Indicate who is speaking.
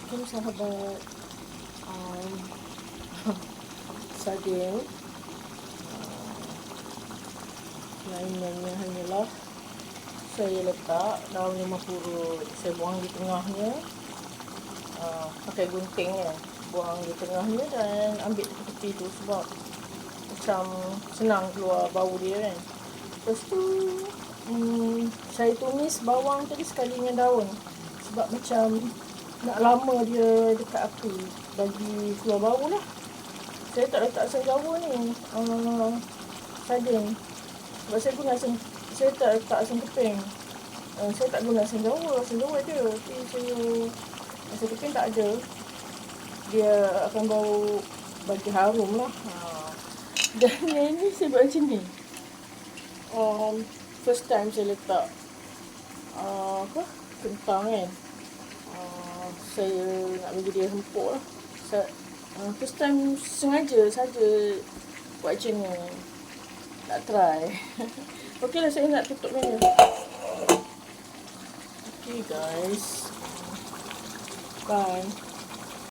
Speaker 1: Assalamualaikum sahabat um, Sardin uh, Lainnya hanyalah. Saya letak daun lima purut Saya buang di tengahnya. Uh, Pakai gunting ya Buang di tengahnya dan ambil tepi tu Sebab macam senang keluar bau dia kan. Lepas tu hmm, Saya tumis bawang tadi sekali dengan daun. Sebab macam nak lama dia dekat api bagi keluar bau lah. Saya tak letak asam jawa ni. Uh, sardin sebab saya guna asam saya tak letak asam keping. Uh, saya tak guna asam jawa. Asam jawa ada tapi saya asam keping tak ada. Dia akan bau bagi harum lah. Uh. dan yang ni saya buat macam ni. Um, first time saya letak uh, apa? Kentang kan. uh, saya nak bagi dia empuk lah. Saya, uh, first time sengaja saja buat macam ni. Nak try. Okey lah saya nak tutup ni. Okay guys. Bye.